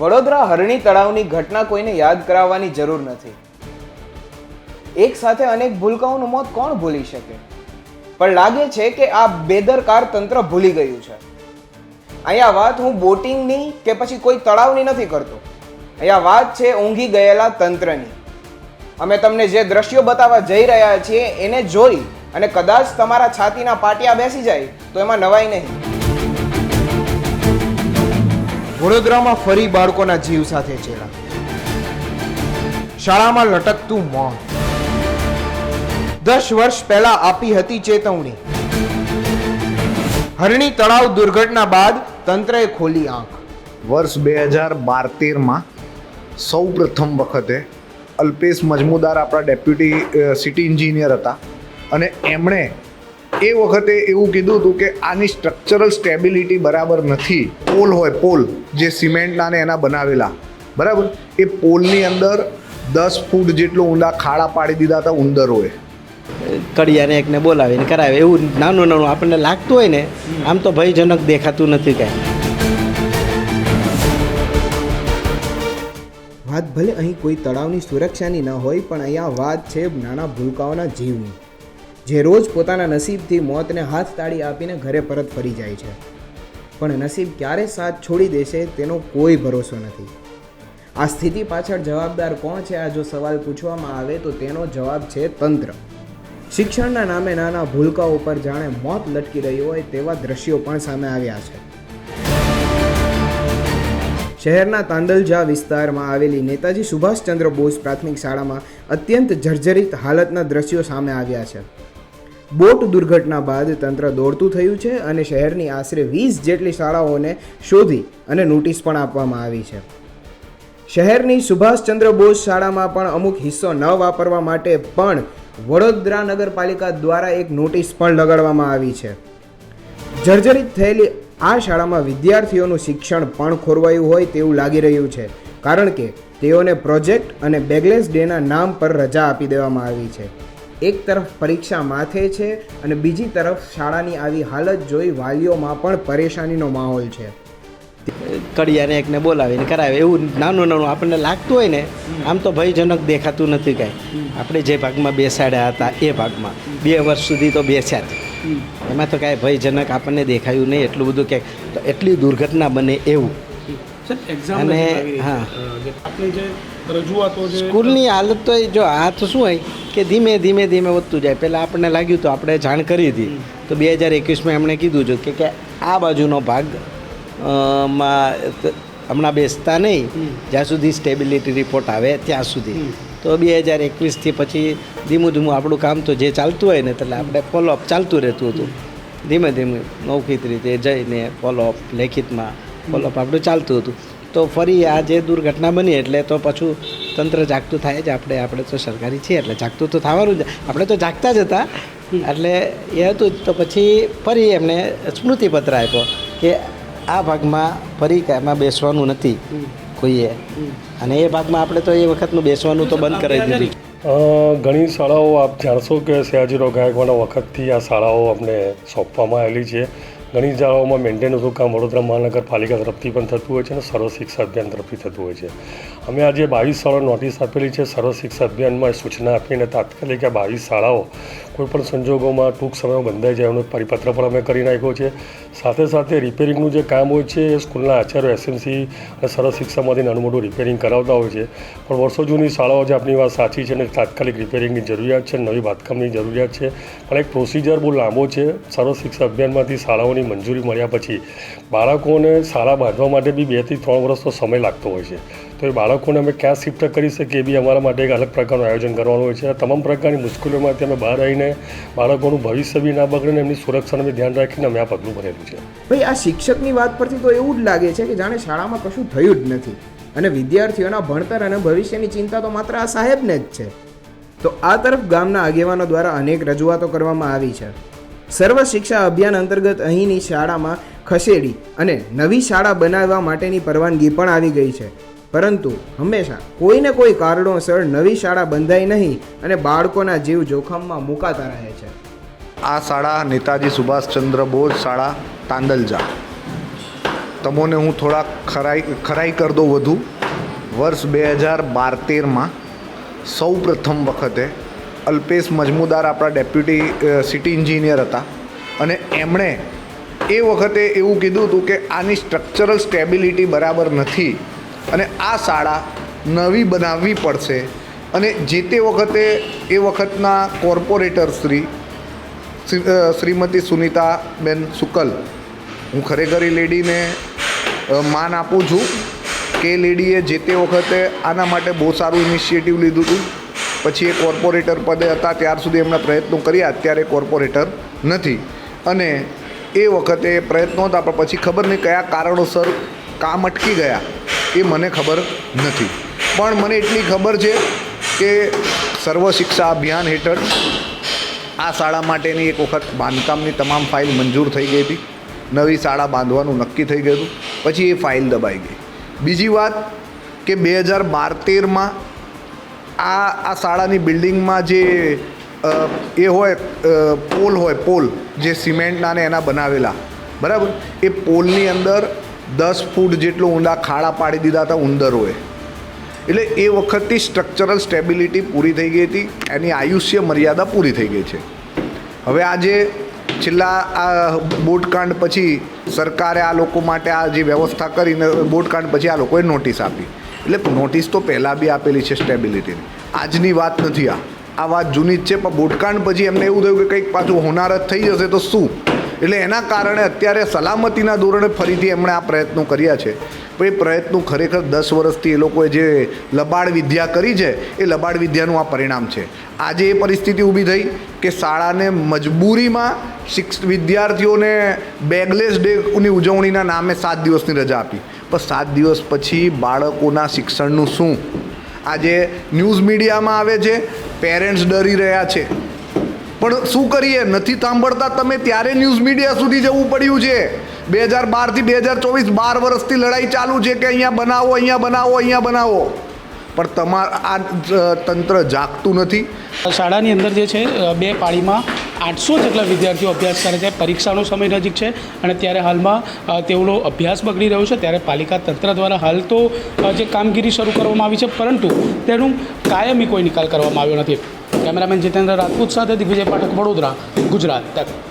વડોદરા હરણી તળાવની ઘટના કોઈને યાદ કરાવવાની જરૂર નથી. એક સાથે અનેક ભૂલકાઓનું મોત કોણ ભૂલી શકે? પણ લાગે છે કે આ બેદરકાર તંત્ર ભૂલી ગયું છે. અહીંયા વાત હું બોટિંગની કે પછી કોઈ તળાવની નથી કરતો. અહીંયા વાત છે ઊંઘી ગયેલા તંત્રની. અમે તમને જે દ્રશ્યો બતાવવા જઈ રહ્યા છીએ એને જોઈ અને કદાચ તમારા છાતીના પાટિયા બેસી જાય તો એમાં નવાઈ નહીં. વડોદરામાં ફરી બાળકોના જીવ સાથે ચેડા. શાળામાં લટકતું મોં. દસ વર્ષ પહેલા આપી હતી ચેતવણી. હરણી તળાવ દુર્ઘટના બાદ તંત્રએ ખોલી આંખ. વર્ષ બે હજાર બાર તેરમાં સૌ પ્રથમ વખતે અલ્પેશ મજમુદાર આપણા ડેપ્યુટી સિટી એન્જિનિયર હતા અને એમણે એ વખતે એવું કીધું હતું કે આની સ્ટ્રક્ચરલ સ્ટેબિલિટી બરાબર નથી. પોલ હોય પોલ જે સિમેન્ટના ને એના બનાવેલા. બરાબર? એ પોલની અંદર દસ ફૂટ જેટલો ઊંડા ખાડા પાડી દીધા હતા ઉંદરોએ કડિયાને એકને બોલાવીને કરાવે. એવું નાનું નાનું આપણને લાગતું હોય ને આમ તો ભયજનક દેખાતું નથી કાંઈ. વાત ભલે અહીં કોઈ તળાવની સુરક્ષાની ન હોય પણ અહીંયા વાત છે નાના ભૂલકાઓના જીવની. જે રોજ પોતાના નસીબથી મોતને હાથ તાળી આપીને ઘરે પરત ફરી જાય છે. પણ નસીબ ક્યારે સાથ છોડી દેશે તેનો કોઈ ભરોસો નથી. આ સ્થિતિ પાછળ જવાબદાર કોણ છે, આ જો સવાલ પૂછવામાં આવે તો તેનો જવાબ છે તંત્ર. શિક્ષણના નામે નાના ભૂલકાઓ પર જાણે મોત લટકી રહ્યું હોય તેવા દ્રશ્યો પણ સામે આવ્યા છે. શહેરના તાંદલજા વિસ્તારમાં આવેલી નેતાજી સુભાષચંદ્ર બોઝ પ્રાથમિક શાળામાં અત્યંત જર્જરિત હાલતના દ્રશ્યો સામે આવ્યા છે. બોટ દુર્ઘટના બાદ તંત્ર દોડતું થયું છે અને શહેરની આશરે વીસ જેટલી શાળાઓને શોધી અને નોટિસ પણ આપવામાં આવી છે. શહેરની સુભાષચંદ્ર બોઝ શાળામાં પણ અમુક હિસ્સો ન વાપરવા માટે પણ વડોદરા નગરપાલિકા દ્વારા એક નોટિસ પણ લગાડવામાં આવી છે. જર્જરિત થયેલી આ શાળામાં વિદ્યાર્થીઓનું શિક્ષણ પણ ખોરવાયું હોય તેવું લાગી રહ્યું છે, કારણ કે તેઓને પ્રોજેક્ટ અને બેગલેસ ડેના નામ પર રજા આપી દેવામાં આવી છે. એક તરફ પરીક્ષા માથે છે અને બીજી તરફ શાળાની આવી હાલત જોઈ વાલીઓમાં પણ પરેશાનીનો માહોલ છે. કડિયાને એકને બોલાવીને કરાવે એવું નાનું નાનું આપણને લાગતું હોય ને આમ તો ભયજનક દેખાતું નથી કાંઈ. આપણે જે ભાગમાં બેસાડ્યા હતા એ ભાગમાં બે વર્ષ સુધી તો બેસ્યા જ. એમાં તો કાંઈ ભયજનક આપણને દેખાયું નહીં એટલું બધું ક્યાંક તો એટલી દુર્ઘટના બને એવું. અને. હા. સ્કૂલની હાલત તો જો હાથ શું હોય કે ધીમે ધીમે ધીમે વધતું જાય. પહેલાં આપણને લાગ્યું તો આપણે જાણ કરી હતી. તો બે હજાર એકવીસમાં એમણે કીધું કે કે આ બાજુનો ભાગમાં હમણાં બેસતા નહીં. જ્યાં સુધી સ્ટેબિલિટી રિપોર્ટ આવે ત્યાં સુધી. તો બે હજાર એકવીસથી પછી ધીમું ધીમું આપણું કામ તો જે ચાલતું હોય ને એટલે આપણે ફોલોઅપ ચાલતું રહેતું હતું. ધીમે ધીમે મૌખિક રીતે જઈને ફોલોઅપ લેખિતમાં ફોલોઅપ આપણું ચાલતું હતું. તો ફરી આ જે દુર્ઘટના બની એટલે તો પાછું તંત્ર જાગતું થાય જ. આપણે આપણે તો સરકારી છીએ એટલે જાગતું તો થવાનું જ. આપણે તો જાગતા જ હતા. એટલે એ હતું જ. તો પછી ફરી એમણે સ્મૃતિપત્ર આપ્યો કે આ ભાગમાં ફરી કાંઈમાં બેસવાનું નથી કોઈએ. અને એ ભાગમાં આપણે તો એ વખતનું બેસવાનું તો બંધ કરાવી દીધું. ઘણી શાળાઓ આપ જાણશો કે સયાજીરાવ ગાયકવાડના વખતથી આ શાળાઓ અમને સોંપવામાં આવેલી છે. ઘણી શાળાઓમાં મેન્ટેનન્સનું કામ વડોદરા મહાનગરપાલિકા તરફથી પણ થતું હોય છે અને સર્વ શિક્ષા અભિયાન તરફથી થતું હોય છે. અમે આજે બાવીસ શાળાઓ નોટિસ આપેલી છે. સર્વ શિક્ષા અભિયાનમાં સૂચના આપીને તાત્કાલિક આ બાવીસ શાળાઓ કોઈપણ સંજોગોમાં ટૂંક સમયમાં બંધાઈ જાય એનો પરિપત્ર પણ અમે કરી નાખ્યો છે. સાથે સાથે રિપેરિંગનું જે કામ હોય છે, એ સ્કૂલના આચાર્યો એસએમસી અને સરસ શિક્ષામાંથી નાનું મોટું રિપેરિંગ કરાવતા હોય છે. પણ વર્ષો જૂની શાળાઓ જે આપણી વાત સાચી છે અને તાત્કાલિક રિપેરિંગની જરૂરિયાત છે, નવી બાંધકામની જરૂરિયાત છે, પણ એક પ્રોસિજર બહુ લાંબો છે. સરસ શિક્ષા અભિયાનમાંથી શાળાઓની મંજૂરી મળ્યા પછી બાળકોને શાળા બાંધવા માટે બી બેથી ત્રણ વર્ષનો સમય લાગતો હોય છે. તો એ બાળકોને અમે ક્યાં શિફ્ટ કરી શકીએ એ બી અમારા માટે એક અલગ પ્રકારનું આયોજન કરવાનું હોય છે. તમામ પ્રકારની મુશ્કેલીઓમાંથી અમે બહાર આવીને બાળકોનું ભવિષ્ય બી ના બગડે એમની સુરક્ષાને અમે ધ્યાન રાખીને અમે આ પગલું ભરેલું છે. ભાઈ, આ શિક્ષકની વાત પરથી તો એવું જ લાગે છે કે જાણે શાળામાં કશું થયું જ નથી અને વિદ્યાર્થીઓના ભણતર અને ભવિષ્યની ચિંતા તો માત્ર આ સાહેબને જ છે. તો આ તરફ ગામના આગેવાનો દ્વારા અનેક રજૂઆતો કરવામાં આવી છે. સર્વ શિક્ષા અભિયાન અંતર્ગત અહીંની શાળામાં ખસેડી અને નવી શાળા બનાવવા માટેની પરવાનગી પણ આવી ગઈ છે. પરંતુ હંમેશા કોઈને કોઈ કારણોસર નવી શાળા બંધાય નહીં અને બાળકોના જીવ જોખમમાં મુકાતા રહે છે. આ શાળા નેતાજી સુભાષચંદ્ર બોઝ શાળા તાંદલજા તમોને હું થોડા ખરાઈ ખરાઈ કરી દઉં વધુ. વર્ષ બે હજાર બાર તેરમાં સૌ પ્રથમ વખતે અલ્પેશ મજમુદાર આપણા ડેપ્યુટી સિટી એન્જિનિયર હતા અને એમણે એ વખતે એવું કીધું હતું કે આની સ્ટ્રક્ચરલ સ્ટેબિલિટી બરાબર નથી. અને આ શાળા નવી બનાવવી પડશે. અને જે તે વખતે એ વખતના કોર્પોરેટર શ્રી, શ્રી- શ્રીમતી સુનિતાબેન શુકલ હું ખરેખર એ લેડીને માન આપું છું કે લેડીએ જે તે વખતે આના માટે બહુ સારું ઇનિશિયેટિવ લીધું હતું. પછી એ કોર્પોરેટર પદે હતા, ત્યાર સુધી એમણે પ્રયત્નો કર્યા, અત્યારે કોર્પોરેટર નથી. અને એ વખતે પ્રયત્નો હતા, પણ પછી ખબર નહીં કયા કારણોસર કામ અટકી ગયા. એ મને ખબર નથી. પણ મને એટલી ખબર છે કે સર્વ શિક્ષા અભિયાન હેઠળ આ શાળા માટેની એક વખત બાંધકામની તમામ ફાઇલ મંજૂર થઈ ગઈ હતી. નવી શાળા બાંધવાનું નક્કી થઈ ગયું પછી એ ફાઇલ દબાઈ ગઈ. બીજી વાત કે બે હજાર બાર તેરમાં આ આ શાળાની બિલ્ડિંગમાં જે એ હોય પોલ હોય, પોલ જે સિમેન્ટના ને એના બનાવેલા. બરાબર? એ પોલની અંદર દસ ફૂટ જેટલું ઊંડા ખાડા પાડી દીધા હતા ઉંદરોએ. એટલે એ વખતથી સ્ટ્રક્ચરલ સ્ટેબિલિટી પૂરી થઈ ગઈ હતી, એની આયુષ્ય મર્યાદા પૂરી થઈ ગઈ છે. હવે આજે છેલ્લા આ બોટકાંડ પછી સરકારે આ લોકો માટે આ જે વ્યવસ્થા કરીને બોટકાંડ પછી આ લોકોએ નોટિસ આપી. એટલે નોટિસ તો પહેલાં બી આપેલી છે સ્ટેબિલિટીની આજની વાત નથી આ. આ વાત જૂની જ છે, પણ બોટકાંડ પછી એમને એવું થયું કે કંઈક પાછું હોનારત થઈ જશે તો શું? એટલે એના કારણે અત્યારે સલામતીના ધોરણે ફરીથી એમણે આ પ્રયત્નો કર્યા છે. એ પ્રયત્નો ખરેખર દસ વર્ષથી એ લોકોએ જે લબાડ વિદ્યા કરી છે, એ લબાડ વિદ્યાનું આ પરિણામ છે. આજે એ પરિસ્થિતિ ઊભી થઈ કે શાળાને મજબૂરીમાં શિક્ષ વિદ્યાર્થીઓને બેગલેસ ડેની ઉજવણીના નામે સાત દિવસની રજા આપી. પણ સાત દિવસ પછી બાળકોના શિક્ષણનું શું? આજે ન્યૂઝ મીડિયામાં આવે છે, પેરેન્ટ્સ ડરી રહ્યા છે. પણ શું કરીએ? નથી સાંભળતા તમે? ત્યારે ન્યૂઝ મીડિયા સુધી જવું પડ્યું છે. બે હજાર બારથી બે હજાર ચોવીસ બાર વર્ષથી લડાઈ ચાલુ છે કે અહીંયા બનાવો અહીંયા બનાવો અહીંયા બનાવો. પણ તમારા આ તંત્ર જાગતું નથી. શાળાની અંદર જે છે બે પાળીમાં આઠસો જેટલા વિદ્યાર્થીઓ અભ્યાસ કરે છે. પરીક્ષાનો સમય નજીક છે અને ત્યારે હાલમાં તેઓનો અભ્યાસ બગડી રહ્યો છે. ત્યારે પાલિકા તંત્ર દ્વારા હાલ તો જે કામગીરી શરૂ કરવામાં આવી છે, પરંતુ તેનું કાયમી કોઈ નિકાલ કરવામાં આવ્યો નથી. કેમેરામેન જીતેન્દ્ર રાજપૂત સાથે દિગ્વિજય પાઠક વડોદરા ગુજરાત. તક